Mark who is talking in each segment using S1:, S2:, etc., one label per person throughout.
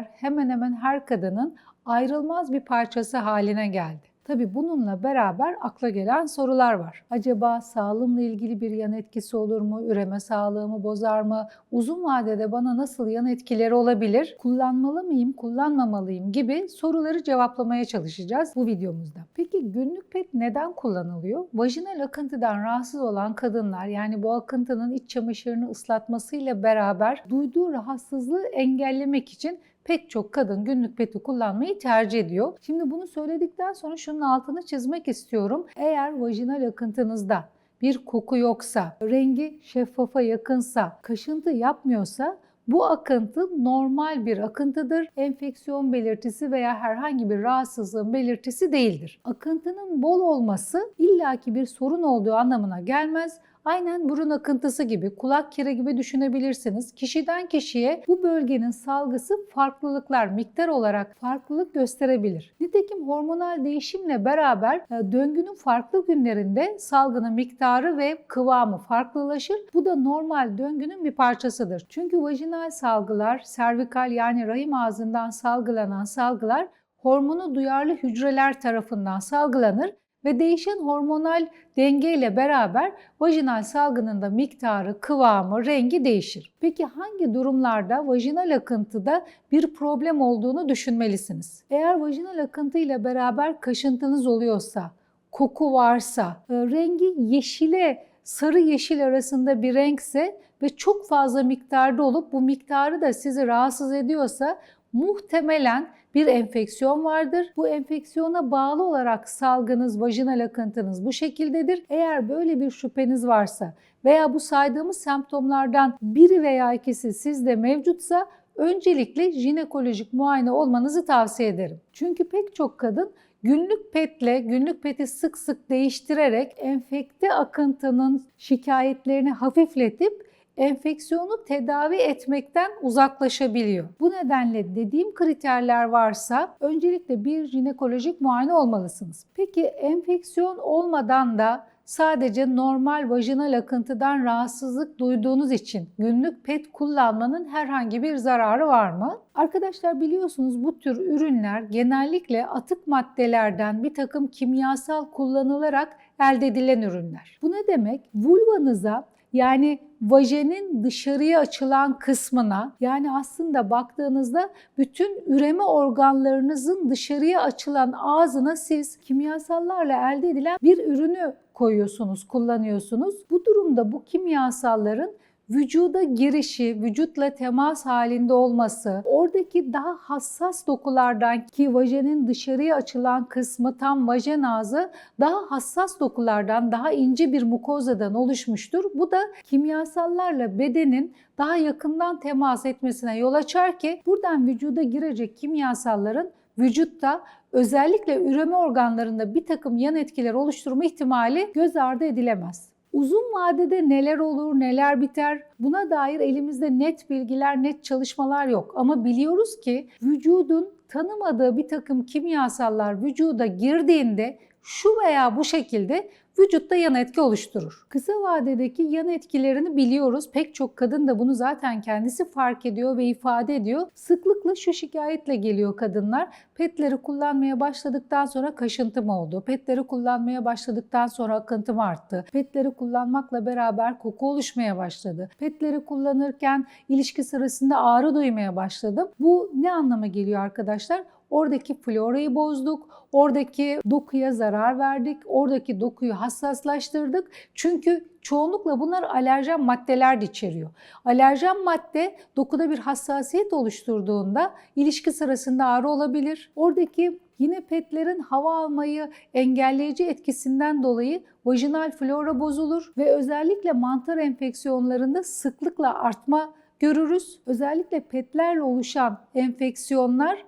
S1: petler hemen hemen her kadının ayrılmaz bir parçası haline geldi. Tabi bununla beraber akla gelen sorular var. Acaba sağlığımla ilgili bir yan etkisi olur mu? Üreme sağlığımı bozar mı? Uzun vadede bana nasıl yan etkileri olabilir? Kullanmalı mıyım, kullanmamalıyım gibi soruları cevaplamaya çalışacağız bu videomuzda. Peki günlük pet neden kullanılıyor? Vajinal akıntıdan rahatsız olan kadınlar yani bu akıntının iç çamaşırını ıslatmasıyla beraber duyduğu rahatsızlığı engellemek için pek çok kadın günlük peti kullanmayı tercih ediyor. Şimdi bunu söyledikten sonra şunun altını çizmek istiyorum. Eğer vajinal akıntınızda bir koku yoksa, rengi şeffafa yakınsa, kaşıntı yapmıyorsa bu akıntı normal bir akıntıdır. Enfeksiyon belirtisi veya herhangi bir rahatsızlığın belirtisi değildir. Akıntının bol olması illaki bir sorun olduğu anlamına gelmez. Aynen burun akıntısı gibi, kulak kiri gibi düşünebilirsiniz. Kişiden kişiye bu bölgenin salgısı farklılıklar, miktar olarak farklılık gösterebilir. Nitekim hormonal değişimle beraber e, döngünün farklı günlerinde salgının miktarı ve kıvamı farklılaşır. Bu da normal döngünün bir parçasıdır. Çünkü vajinal salgılar, servikal yani rahim ağzından salgılanan salgılar hormonu duyarlı hücreler tarafından salgılanır ve değişen hormonal denge ile beraber vajinal salgının da miktarı, kıvamı, rengi değişir. Peki hangi durumlarda vajinal akıntıda bir problem olduğunu düşünmelisiniz? Eğer vajinal akıntı ile beraber kaşıntınız oluyorsa, koku varsa, e, rengi yeşile sarı yeşil arasında bir renkse ve çok fazla miktarda olup bu miktarı da sizi rahatsız ediyorsa muhtemelen bir enfeksiyon vardır. Bu enfeksiyona bağlı olarak salgınız, vajinal akıntınız bu şekildedir. Eğer böyle bir şüpheniz varsa veya bu saydığımız semptomlardan biri veya ikisi sizde mevcutsa öncelikle jinekolojik muayene olmanızı tavsiye ederim. Çünkü pek çok kadın Günlük petle, günlük peti sık sık değiştirerek enfekte akıntının şikayetlerini hafifletip enfeksiyonu tedavi etmekten uzaklaşabiliyor. Bu nedenle dediğim kriterler varsa öncelikle bir jinekolojik muayene olmalısınız. Peki enfeksiyon olmadan da sadece normal vajinal akıntıdan rahatsızlık duyduğunuz için günlük pet kullanmanın herhangi bir zararı var mı? Arkadaşlar biliyorsunuz bu tür ürünler genellikle atık maddelerden bir takım kimyasal kullanılarak elde edilen ürünler. Bu ne demek? Vulvanıza yani vajenin dışarıya açılan kısmına yani aslında baktığınızda bütün üreme organlarınızın dışarıya açılan ağzına siz kimyasallarla elde edilen bir ürünü koyuyorsunuz, kullanıyorsunuz. Bu durumda bu kimyasalların vücuda girişi, vücutla temas halinde olması, oradaki daha hassas dokulardan ki vajenin dışarıya açılan kısmı tam vajen ağzı daha hassas dokulardan, daha ince bir mukozadan oluşmuştur. Bu da kimyasallarla bedenin daha yakından temas etmesine yol açar ki buradan vücuda girecek kimyasalların vücutta özellikle üreme organlarında bir takım yan etkiler oluşturma ihtimali göz ardı edilemez. Uzun vadede neler olur, neler biter buna dair elimizde net bilgiler, net çalışmalar yok. Ama biliyoruz ki vücudun tanımadığı bir takım kimyasallar vücuda girdiğinde şu veya bu şekilde vücutta yan etki oluşturur. Kısa vadedeki yan etkilerini biliyoruz. Pek çok kadın da bunu zaten kendisi fark ediyor ve ifade ediyor. Sıklıkla şu şikayetle geliyor kadınlar. Petleri kullanmaya başladıktan sonra kaşıntım oldu. Petleri kullanmaya başladıktan sonra akıntım arttı. Petleri kullanmakla beraber koku oluşmaya başladı. Petleri kullanırken ilişki sırasında ağrı duymaya başladım. Bu ne anlama geliyor arkadaşlar? Oradaki florayı bozduk, oradaki dokuya zarar verdik, oradaki dokuyu hassaslaştırdık. Çünkü çoğunlukla bunlar alerjen maddeler de içeriyor. Alerjen madde dokuda bir hassasiyet oluşturduğunda ilişki sırasında ağrı olabilir. Oradaki Yine petlerin hava almayı engelleyici etkisinden dolayı vajinal flora bozulur ve özellikle mantar enfeksiyonlarında sıklıkla artma görürüz. Özellikle petlerle oluşan enfeksiyonlar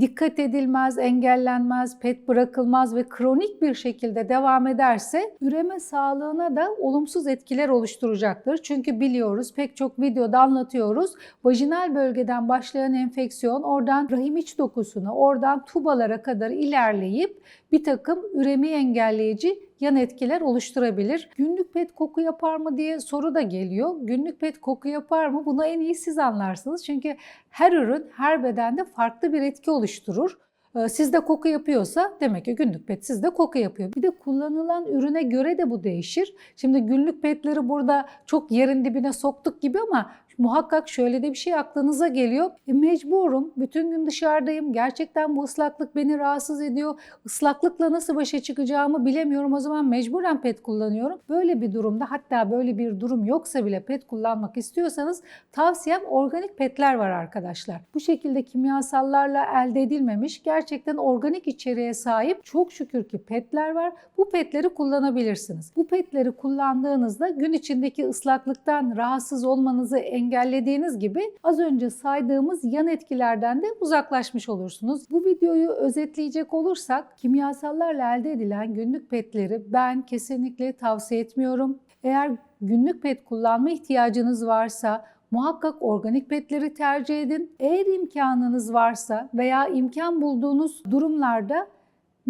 S1: dikkat edilmez, engellenmez, pet bırakılmaz ve kronik bir şekilde devam ederse üreme sağlığına da olumsuz etkiler oluşturacaktır. Çünkü biliyoruz pek çok videoda anlatıyoruz. Vajinal bölgeden başlayan enfeksiyon oradan rahim iç dokusuna, oradan tubalara kadar ilerleyip bir takım üremi engelleyici yan etkiler oluşturabilir. Günlük pet koku yapar mı diye soru da geliyor. Günlük pet koku yapar mı? Buna en iyi siz anlarsınız. Çünkü her ürün her bedende farklı bir etki oluşturur. Ee, Sizde koku yapıyorsa demek ki günlük pet sizde koku yapıyor. Bir de kullanılan ürüne göre de bu değişir. Şimdi günlük petleri burada çok yerin dibine soktuk gibi ama muhakkak şöyle de bir şey aklınıza geliyor. E, mecburum, bütün gün dışarıdayım. Gerçekten bu ıslaklık beni rahatsız ediyor. Islaklıkla nasıl başa çıkacağımı bilemiyorum. O zaman mecburen pet kullanıyorum. Böyle bir durumda hatta böyle bir durum yoksa bile pet kullanmak istiyorsanız tavsiyem organik petler var arkadaşlar. Bu şekilde kimyasallarla elde edilmemiş gerçekten organik içeriğe sahip çok şükür ki petler var. Bu petleri kullanabilirsiniz. Bu petleri kullandığınızda gün içindeki ıslaklıktan rahatsız olmanızı engellediğiniz gibi az önce saydığımız yan etkilerden de uzaklaşmış olursunuz. Bu videoyu özetleyecek olursak kimyasallarla elde edilen günlük petleri ben kesinlikle tavsiye etmiyorum. Eğer günlük pet kullanma ihtiyacınız varsa muhakkak organik petleri tercih edin. Eğer imkanınız varsa veya imkan bulduğunuz durumlarda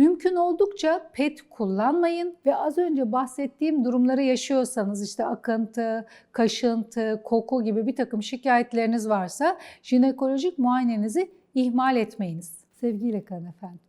S1: Mümkün oldukça pet kullanmayın ve az önce bahsettiğim durumları yaşıyorsanız işte akıntı, kaşıntı, koku gibi bir takım şikayetleriniz varsa jinekolojik muayenenizi ihmal etmeyiniz. Sevgiyle kalın efendim.